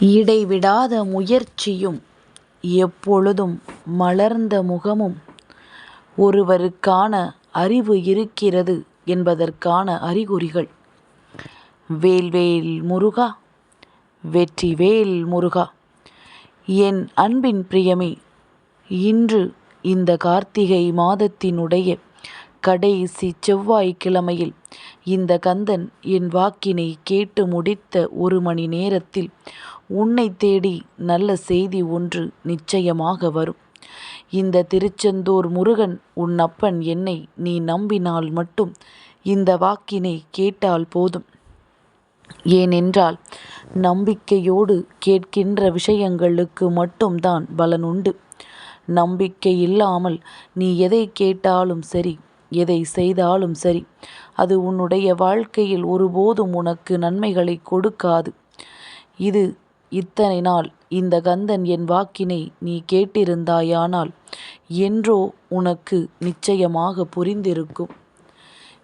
இடைவிடாத முயற்சியும் எப்பொழுதும் மலர்ந்த முகமும் ஒருவருக்கான அறிவு இருக்கிறது என்பதற்கான அறிகுறிகள். வேல்வேல் முருகா வெற்றிவேல் முருகா என் அன்பின் பிரியமே இன்று இந்த கார்த்திகை மாதத்தினுடைய கடைசி செவ்வாய்க்கிழமையில் இந்த கந்தன் என் வாக்கினை கேட்டு முடித்த ஒரு மணி நேரத்தில் உன்னை தேடி நல்ல செய்தி ஒன்று நிச்சயமாக வரும். இந்த திருச்செந்தூர் முருகன் உன் அப்பன் என்னை நீ நம்பினால் மட்டும் இந்த வாக்கினை கேட்டால் போதும். ஏனென்றால் நம்பிக்கையோடு கேட்கின்ற விஷயங்களுக்கு மட்டும்தான் பலனுண்டு. நம்பிக்கை இல்லாமல் நீ எதை கேட்டாலும் சரி எதை செய்தாலும் சரி அது உன்னுடைய வாழ்க்கையில் ஒருபோதும் உனக்கு நன்மைகளை கொடுக்காது. இது இத்தனை நாள் இந்த கந்தன் என் வாக்கினை நீ கேட்டிருந்தாயானால் என்றோ உனக்கு நிச்சயமாக புரிந்திருக்கும்.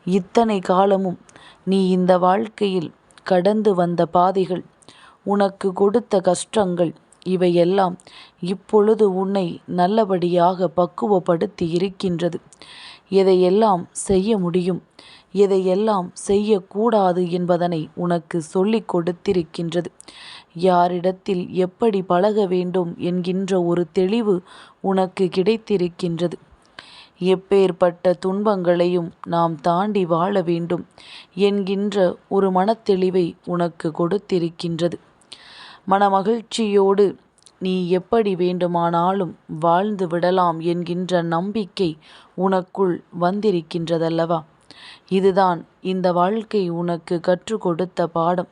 இத்தனை காலமும் நீ இந்த வாழ்க்கையில் கடந்து வந்த பாதைகள் உனக்கு கொடுத்த கஷ்டங்கள் இவையெல்லாம் இப்பொழுது உன்னை நல்லபடியாக பக்குவப்படுத்தி இருக்கின்றது. எதையெல்லாம் செய்ய முடியும் எதையெல்லாம் செய்யக்கூடாது என்பதனை உனக்கு சொல்லிக் கொடுத்திருக்கின்றது. யாரிடத்தில் எப்படி பழக வேண்டும் என்கின்ற ஒரு தெளிவு உனக்கு கிடைத்திருக்கின்றது. எப்பேற்பட்ட துன்பங்களையும் நாம் தாண்டி வாழ வேண்டும் என்கின்ற ஒரு மனத்தெளிவை உனக்கு கொடுத்திருக்கின்றது. மனமகிழ்ச்சியோடு நீ எப்படி வேண்டுமானாலும் வாழ்ந்து விடலாம் என்கின்ற நம்பிக்கை உனக்குள் வந்திருக்கின்றதல்லவா? இதுதான் இந்த வாழ்க்கை உனக்கு கற்றுக் கொடுத்த பாடம்.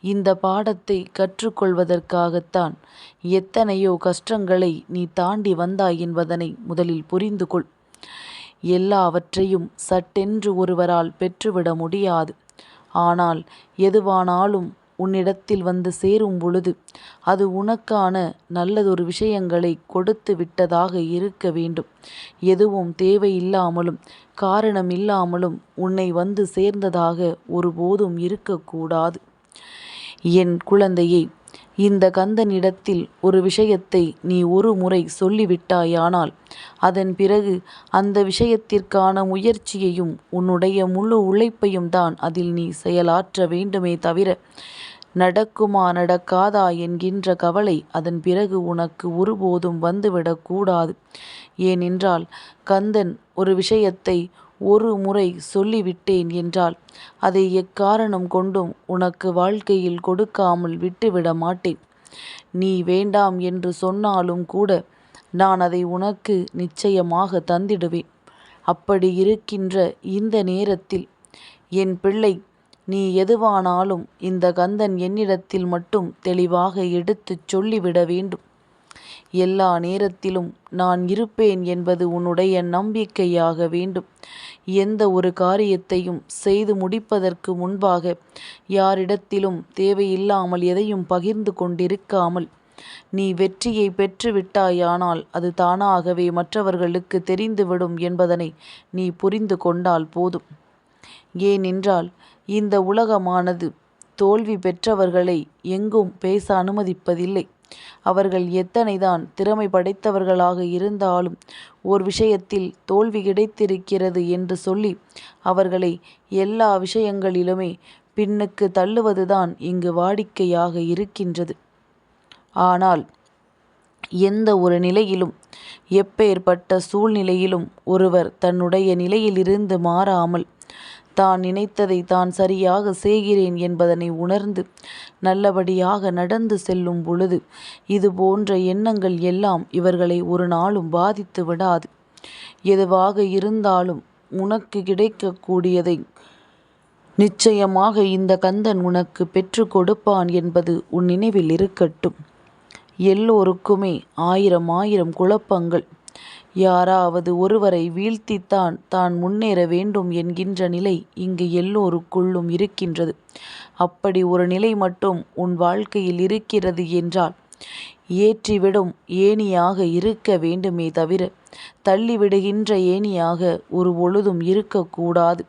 இந்த பாடத்தை கற்றுக்கொள்வதற்காகத்தான் எத்தனையோ கஷ்டங்களை நீ தாண்டி வந்தாய் என்பதனை முதலில் புரிந்து கொள். எல்லாவற்றையும் சட்டென்று ஒருவரால் பெற்றுவிட முடியாது. ஆனால் எதுவானாலும் உன்னிடத்தில் வந்து சேரும் பொழுது அது உனக்கான நல்லதொரு விஷயங்களை கொடுத்து விட்டதாக இருக்க வேண்டும். எதுவும் தேவையில்லாமலும் காரணம் இல்லாமலும் உன்னை வந்து சேர்ந்ததாக ஒருபோதும் இருக்கக்கூடாது. என் குழந்தையை இந்த கந்தனிடத்தில் ஒரு விஷயத்தை நீ ஒரு முறை சொல்லிவிட்டாயானால் அதன் பிறகு அந்த விஷயத்திற்கான முயற்சியையும் உன்னுடைய முழு உழைப்பையும் தான் அதில் நீ செயலாற்ற வேண்டுமே தவிர நடக்குமா நடக்காதா என்கின்ற கவலை அதன் பிறகு உனக்கு ஒருபோதும் வந்துவிடக்கூடாது. ஏனென்றால் கந்தன் ஒரு விஷயத்தை ஒரு முறை சொல்லிவிட்டேன் என்றால் அதை எக்காரணம் கொண்டும் உனக்கு வாழ்க்கையில் கொடுக்காமல் விட்டுவிட மாட்டேன். நீ வேண்டாம் என்று சொன்னாலும் கூட நான் அதை உனக்கு நிச்சயமாக தந்திடுவேன். அப்படி இருக்கின்ற இந்த நேரத்தில் என் பிள்ளை நீ எதுவானாலும் இந்த கந்தன் என்னிடத்தில் மட்டும் தெளிவாக எடுத்துச் சொல்லிவிட வேண்டும். எல்லா நேரத்திலும் நான் இருப்பேன் என்பது உன்னுடைய நம்பிக்கையாக வேண்டும். எந்த ஒரு காரியத்தையும் செய்து முடிப்பதற்கு முன்பாக யாரிடத்திலும் தேவையில்லாமல் எதையும் பகிர்ந்து கொண்டிருக்காமல் நீ வெற்றியை பெற்று விட்டாயானால் அது தானாகவே மற்றவர்களுக்கு தெரிந்துவிடும் என்பதனை நீ புரிந்து கொண்டால் போதும். ஏனென்றால் இந்த உலகமானது தோல்வி பெற்றவர்களை எங்கும் பேச அனுமதிப்பதில்லை. அவர்கள் எத்தனைதான் திறமை படைத்தவர்களாக இருந்தாலும் ஓர் விஷயத்தில் தோல்வி கிடைத்திருக்கிறது என்று சொல்லி அவர்களை எல்லா விஷயங்களிலுமே பின்னுக்கு தள்ளுவதுதான் இங்கு வாடிக்கையாக இருக்கின்றது. ஆனால் எந்த ஒரு நிலையிலும் எப்பேர்ப்பட்ட சூழ்நிலையிலும் ஒருவர் தன்னுடைய நிலையிலிருந்து மாறாமல் தான் நினைத்ததை தான் சரியாக செய்கிறேன் என்பதனை உணர்ந்து நல்லபடியாக நடந்து செல்லும் பொழுது இது போன்ற எண்ணங்கள் எல்லாம் இவர்களை ஒரு நாளும் பாதித்து விடாது. எதுவாக இருந்தாலும் உனக்கு கிடைக்கக்கூடியதை நிச்சயமாக இந்த கந்தன் உனக்கு பெற்று கொடுப்பான் என்பது உன் நினைவில் இருக்கட்டும். எல்லோருக்குமே ஆயிரம் ஆயிரம் குழப்பங்கள். யாராவது ஒருவரை வீழ்த்தித்தான் தான் முன்னேற வேண்டும் என்கின்ற நிலை இங்கு எல்லோருக்குள்ளும் இருக்கின்றது. அப்படி ஒரு நிலை மட்டும் உன் வாழ்க்கையில் இருக்கிறது என்றால் ஏற்றிவிடும் ஏணியாக இருக்க வேண்டுமே தவிர தள்ளிவிடுகின்ற ஏணியாக ஒரு பொழுதும் இருக்கக்கூடாது.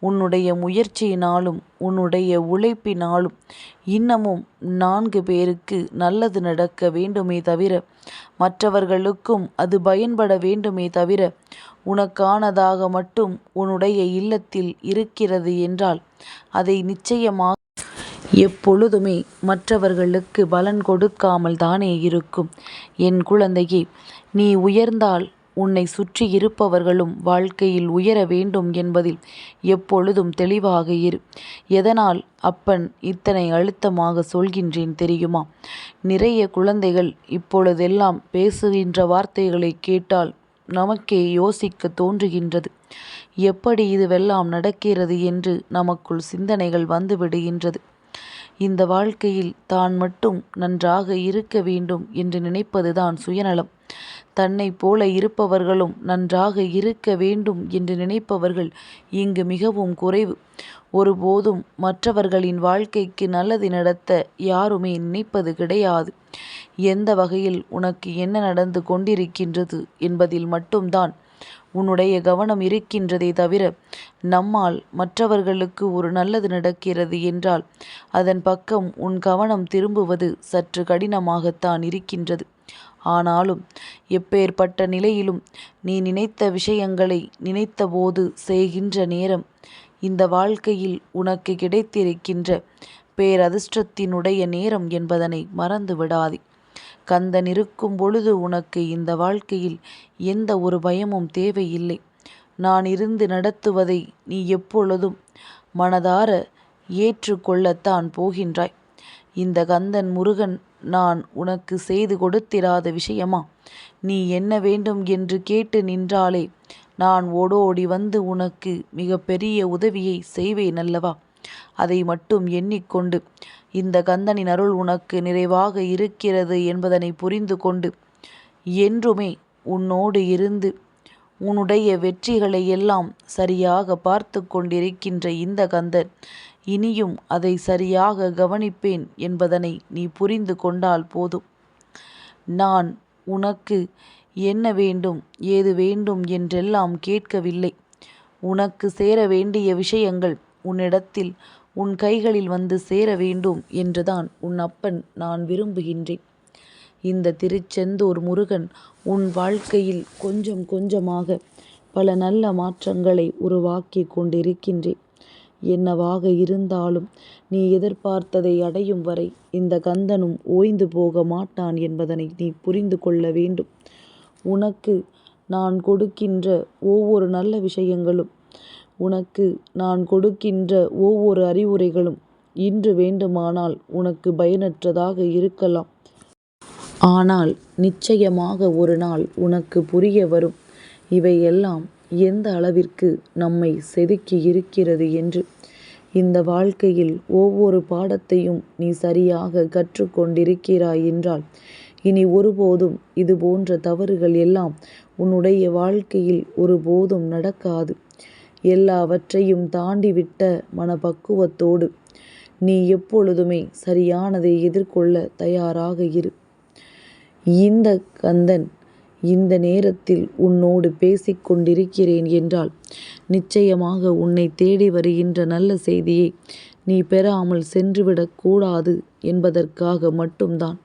உன்னுடைய முயற்சியினாலும் உன்னுடைய உழைப்பினாலும் இன்னமும் நான்கு பேருக்கு நல்லது நடக்க வேண்டுமே தவிர மற்றவர்களுக்கும் அது பயன்பட வேண்டுமே தவிர உனக்கானதாக மட்டும் உன்னுடைய இல்லத்தில் இருக்கிறது என்றால் அதை நிச்சயமாக எப்பொழுதுமே மற்றவர்களுக்கு பலன் கொடுக்காமல் தானே இருக்கும். என் குழந்தையே நீ உயர்ந்தால் உன்னை சுற்றி இருப்பவர்களும் வாழ்க்கையில் உயர வேண்டும் என்பதில் எப்பொழுதும் தெளிவாக இரு. எதனால் அப்பன் இத்தனை அழுத்தமாக சொல்கின்றேன் தெரியுமா? நிறைய குழந்தைகள் இப்பொழுதெல்லாம் பேசுகின்ற வார்த்தைகளை கேட்டால் நமக்கே யோசிக்க தோன்றுகின்றது. எப்படி இதுவெல்லாம் நடக்கிறது என்று நமக்குள் சிந்தனைகள் வந்துவிடுகின்றது இந்த வாழ்க்கையில் தான் மட்டும் நன்றாக இருக்க வேண்டும் என்று நினைப்பதுதான் சுயநலம். தன்னைப் போல இருப்பவர்களும் நன்றாக இருக்க வேண்டும் என்று நினைப்பவர்கள் இங்கு மிகவும் குறைவு. ஒருபோதும் மற்றவர்களின் வாழ்க்கைக்கு நல்லது நடத்த யாருமே நினைப்பது கிடையாது. எந்த வகையில் உனக்கு என்ன நடந்து கொண்டிருக்கின்றது என்பதில் மட்டும்தான் உன்னுடைய கவனம் இருக்கின்றதே தவிர நம்மால் மற்றவர்களுக்கு ஒரு நல்லது நடக்கிறது என்றால் அதன் பக்கம் உன் கவனம் திரும்புவது சற்று கடினமாகத்தான் இருக்கின்றது. ஆனாலும் எப்பேற்பட்ட நிலையிலும் நீ நினைத்த விஷயங்களை நினைத்தபோது செய்கின்ற நேரம் இந்த வாழ்க்கையில் உனக்கு கிடைத்திருக்கின்ற பேரதிர்ஷ்டத்தினுடைய நேரம் என்பதனை மறந்து விடாதே கந்தன் இருக்கும் பொழுது உனக்கு இந்த வாழ்க்கையில் எந்த ஒரு பயமும் தேவையில்லை. நான் இருந்து நடத்துவதை நீ எப்பொழுதும் மனதார ஏற்றுக்கொள்ளத்தான் போகின்றாய். இந்த கந்தன் முருகன் நான் உனக்கு செய்து கொடுத்திராத விஷயமா? நீ என்ன வேண்டும் என்று கேட்டு நின்றாலே நான் ஓடோடி வந்து உனக்கு மிக பெரிய உதவியை செய்வேன் அல்லவா? அதை மட்டும் எண்ணிக்கொண்டு இந்த கந்தனின் அருள் உனக்கு நிறைவாக இருக்கிறது என்பதனை புரிந்து கொண்டு என்றுமே உன்னோடு இருந்து உன்னுடைய வெற்றிகளை எல்லாம் சரியாக பார்த்து கொண்டிருக்கின்ற இந்த கந்தன் இனியும் அதை சரியாக கவனிப்பேன் என்பதனை நீ புரிந்து கொண்டால் போதும். நான் உனக்கு என்ன வேண்டும் ஏது வேண்டும் என்றெல்லாம் கேட்கவில்லை. உனக்கு சேர வேண்டிய விஷயங்கள் உன்னிடத்தில் உன் கைகளில் வந்து சேர வேண்டும் என்றுதான் உன் அப்பன் நான் விரும்புகின்றேன். இந்த திருச்செந்தூர் முருகன் உன் வாழ்க்கையில் கொஞ்சம் கொஞ்சமாக பல நல்ல மாற்றங்களை உருவாக்கி கொண்டிருக்கின்றேன். என்னவாக இருந்தாலும் நீ எதிர்பார்த்ததை அடையும் வரை இந்த கந்தனும் ஓய்ந்து போக மாட்டான் என்பதனை நீ புரிந்து கொள்ள வேண்டும். உனக்கு நான் கொடுக்கின்ற ஒவ்வொரு நல்ல விஷயங்களும் உனக்கு நான் கொடுக்கின்ற ஒவ்வொரு அறிவுரைகளும் இன்று வேண்டுமானால் உனக்கு பயனற்றதாக இருக்கலாம். ஆனால் நிச்சயமாக ஒரு நாள் உனக்கு புரிய வரும். இவையெல்லாம் எந்த அளவிற்கு நம்மை செதுக்கி இருக்கிறது என்று. இந்த வாழ்க்கையில் ஒவ்வொரு பாடத்தையும் நீ சரியாக கற்றுக்கொண்டிருக்கிறாய் என்றால் இனி ஒருபோதும் இது போன்ற தவறுகள் எல்லாம் உன்னுடைய வாழ்க்கையில் ஒருபோதும் நடக்காது. எல்லாவற்றையும் தாண்டிவிட்ட மனப்பக்குவத்தோடு நீ எப்பொழுதுமே சரியானதை எதிர்கொள்ள தயாராக இரு. இந்த கந்தன் இந்த நேரத்தில் உன்னோடு பேசிக் கொண்டிருக்கிறேன் என்றால் நிச்சயமாக உன்னை தேடி வருகின்ற நல்ல செய்தியை நீ பெறாமல் சென்றுவிடக்கூடாது என்பதற்காக மட்டும்தான்.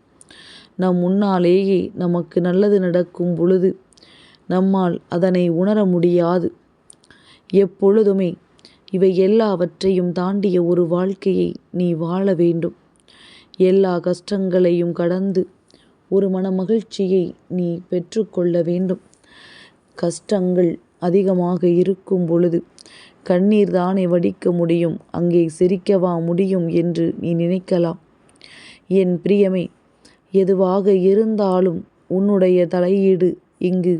நம் முன்னாலேயே நமக்கு நல்லது நடக்கும் பொழுது நம்மால் அதனை உணர முடியாது. எப்பொழுதுமே இவை எல்லாவற்றையும் தாண்டிய ஒரு வாழ்க்கையை நீ வாழ வேண்டும். எல்லா கஷ்டங்களையும் கடந்து ஒரு மன மகிழ்ச்சியை நீ பெற்றுக்கொள்ள வேண்டும். கஷ்டங்கள் அதிகமாக இருக்கும் பொழுது கண்ணீர் தானே வடிக்க முடியும் அங்கே சிரிக்கவா முடியும் என்று நீ நினைக்கலாம். என் பிரியமே எதுவாக இருந்தாலும் உன்னுடைய தலையீடு இங்கு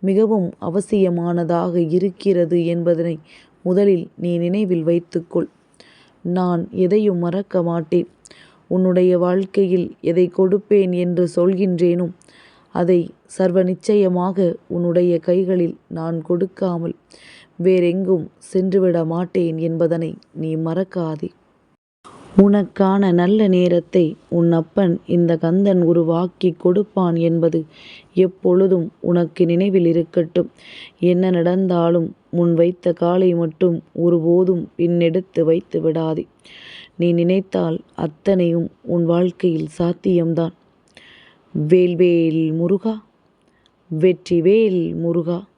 மிகவும் அவசியமானதாக இருக்கிறது என்பதனை முதலில் நீ நினைவில் வைத்துக்கொள். நான் எதையும் மறக்க மாட்டேன். உன்னுடைய வாழ்க்கையில் எதை கொடுப்பேன் என்று சொல்கின்றேனோ அதை சர்வ நிச்சயமாக உன்னுடைய கைகளில் நான் கொடுக்காமல் வேறெங்கும் சென்றுவிட மாட்டேன் என்பதனை நீ மறக்காதே. உனக்கான நல்ல நேரத்தை உன் அப்பன் இந்த கந்தன் உருவாக்கி கொடுப்பான் என்பது எப்பொழுதும் உனக்கு நினைவில் இருக்கட்டும். என்ன நடந்தாலும் முன் வைத்த காலை மட்டும் ஒருபோதும் பின்னெடுத்து வைத்து விடாதே. நீ நினைத்தால் அத்தனையும் உன் வாழ்க்கையில் சாத்தியம்தான். வேல்வேல் முருகா வெற்றிவேல் முருகா